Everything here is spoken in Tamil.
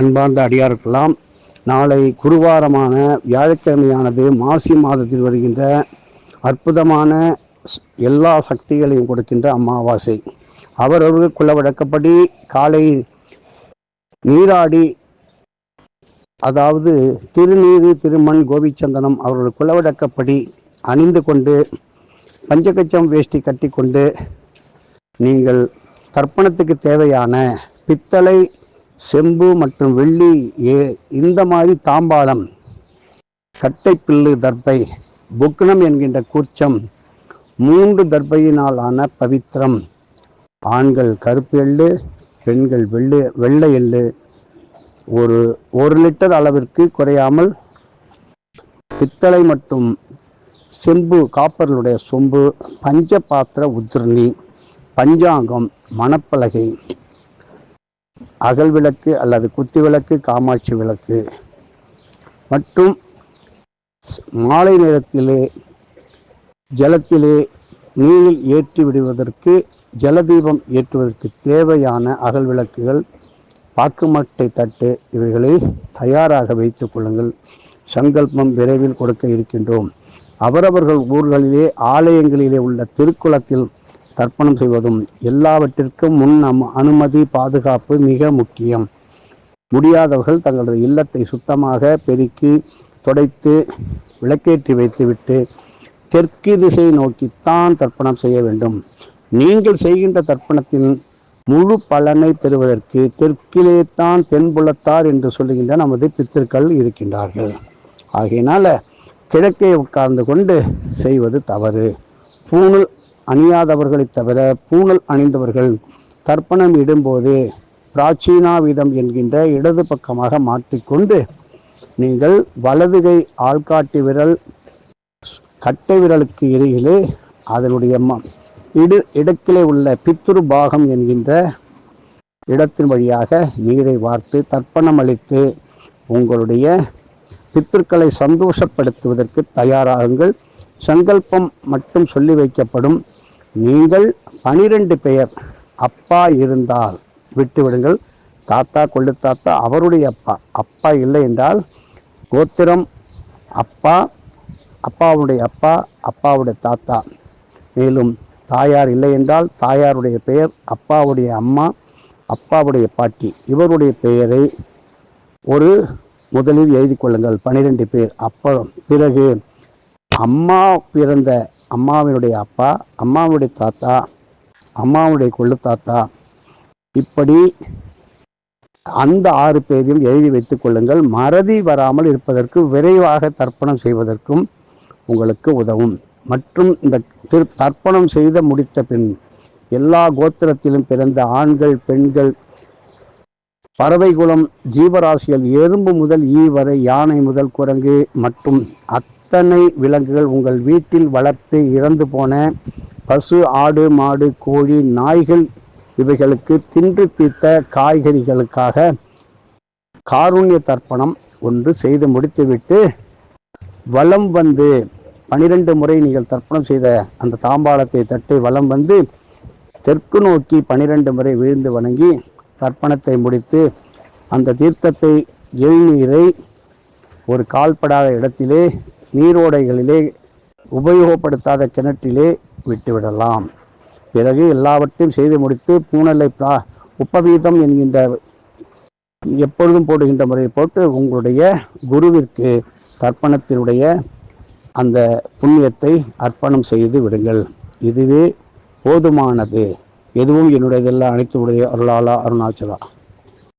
அன்பார்ந்த அடியாருக்கெல்லாம் நாளை குருவாரமான வியாழக்கிழமையானது மாசி மாதத்தில் வருகின்ற அற்புதமான எல்லா சக்திகளையும் கொடுக்கின்ற அமாவாசை. அவரவர்கள் குலவழக்கப்படி காலை நீராடி அதாவது திருநீரு திருமண் கோபிச்சந்தனம் அவர்கள் குலவடக்கப்படி அணிந்து கொண்டு பஞ்சகச்சம் வேஷ்டி கட்டி கொண்டு நீங்கள் தர்ப்பணத்துக்கு தேவையான பித்தளை செம்பு மற்றும் வெள்ளி ஏ இந்த மாதிரி தாம்பாளம் கட்டைப்பில்லு தர்பை புக்னம் என்கின்ற கூச்சம் மூன்று தர்பையினால் ஆன பவித்திரம் ஆண்கள் கருப்பு எள்ளு பெண்கள் வெள்ளை வெள்ளை எள்ளு. ஒரு ஒரு லிட்டர் அளவிற்கு குறையாமல் பித்தளை மற்றும் செம்பு காப்பர்களுடைய சொம்பு பஞ்ச பாத்திர உத்ரணி பஞ்சாங்கம் மணப்பலகை. அகல் விளக்கு அல்லது குத்தி விளக்கு காமாட்சி விளக்கு. மற்றும் மாலை நேரத்திலே ஜலத்திலே நீரில் ஏற்றி விடுவதற்கு ஜலதீபம் ஏற்றுவதற்கு தேவையான அகல் விளக்குகள் பாக்குமட்டை தட்டு இவைகளை தயாராக வைத்துக் கொள்ளுங்கள். சங்கல்பம் விரைவில் கொடுக்க இருக்கின்றோம். அவரவர்கள் ஊர்களிலே ஆலயங்களிலே உள்ள திருக்குளத்தில் தர்ப்பணம் செய்வதும் எல்லாவற்றிற்கும் முன் நம் அனுமதி பாதுகாப்பு மிக முக்கியம். முடியாதவர்கள் தங்களது இல்லத்தை சுத்தமாக பெருக்கி துடைத்து விளக்கேற்றி வைத்துவிட்டு தெற்கு திசை நோக்கித்தான் தர்ப்பணம் செய்ய வேண்டும். நீங்கள் செய்கின்ற தர்ப்பணத்தின் முழு பலனை பெறுவதற்கு தெற்கிலே தான் தென்புலத்தார் என்று சொல்லுகின்ற நமது பித்திருக்கள் இருக்கின்றார்கள். ஆகையினால கிழக்கே உட்கார்ந்து கொண்டு செய்வது தவறு. பூணூல் அணியாதவர்களை தவிர பூணல் அணிந்தவர்கள் தர்ப்பணம் இடும்போது பிராச்சீனாவிதம் என்கின்ற இடது பக்கமாக மாற்றிக்கொண்டு நீங்கள் வலதுகை ஆள்காட்டி விரல் கட்டை விரலுக்கு இடையிலே அதனுடைய இடு இடத்திலே உள்ள பித்துரு பாகம் என்கின்ற இடத்தின் வழியாக நீரை வார்த்து தர்ப்பணம் அளித்து உங்களுடைய பித்திருக்களை சந்தோஷப்படுத்துவதற்கு தயாராகுங்கள். சங்கல்பம் மட்டும் சொல்லி வைக்கப்படும். நீங்கள் பனிரெண்டு பெயர் அப்பா இருந்தால் விட்டுவிடுங்கள் தாத்தா கொள்ளு தாத்தா அவருடைய அப்பா. அப்பா இல்லை என்றால் கோத்திரம் அப்பா அப்பாவுடைய அப்பா அப்பாவுடைய தாத்தா. மேலும் தாயார் இல்லை என்றால் தாயாருடைய பெயர் அப்பாவுடைய அம்மா அப்பாவுடைய பாட்டி. இவருடைய பெயரை ஒரு முதலில் எழுதி கொள்ளுங்கள். பனிரெண்டு பேர் அப்புறம் பிறகு அம்மா பிறந்த அம்மாவினுடைய அப்பா அம்மாவுடைய தாத்தா அம்மாவுடைய கொள்ளு தாத்தா. இப்படி அந்த ஆறு பேரையும் எழுதி வைத்துக் கொள்ளுங்கள். மறதி வராமல் இருப்பதற்கு விரைவாக தர்ப்பணம் செய்வதற்கும் உங்களுக்கு உதவும். மற்றும் இந்த திரு தர்ப்பணம் செய்த முடித்த பின் எல்லா கோத்திரத்திலும் பிறந்த ஆண்கள் பெண்கள் பறவை குலம் ஜீவராசிகள் எறும்பு முதல் ஈ வரை யானை முதல் குரங்கு மற்றும் அத்தனை விலங்குகள் உங்கள் வீட்டில் வளர்த்து இறந்து போன? பசு ஆடு மாடு கோழி நாய்கள் இவைகளுக்கு தின்று தீர்த்த காய்கறிகளுக்காக காருண்ய தர்ப்பணம் ஒன்று செய்து முடித்துவிட்டு வளம் வந்து பனிரெண்டு முறை நீங்கள் தர்ப்பணம் செய்த அந்த தாம்பாளத்தை தட்டி வளம் வந்து தெற்கு நோக்கி பனிரெண்டு முறை விழுந்து வணங்கி தர்ப்பணத்தை முடித்து அந்த தீர்த்தத்தை எழுநீரை ஒரு கால்படாத இடத்திலே நீரோடைகளிலே உபயோகப்படுத்தாத கிணற்றிலே விட்டுவிடலாம். பிறகு எல்லாவற்றையும் செய்து முடித்து பூனலை பிரா உப்பவீதம் என்கின்ற எப்பொழுதும் போடுகின்ற முறையை போட்டு உங்களுடைய குருவிற்கு தர்ப்பணத்தினுடைய அந்த புண்ணியத்தை அர்ப்பணம் செய்து விடுங்கள். இதுவே போதுமானது. எதுவும் என்னுடையதெல்லாம் அனைத்து உடைய அருளாளா அருணாச்சலா.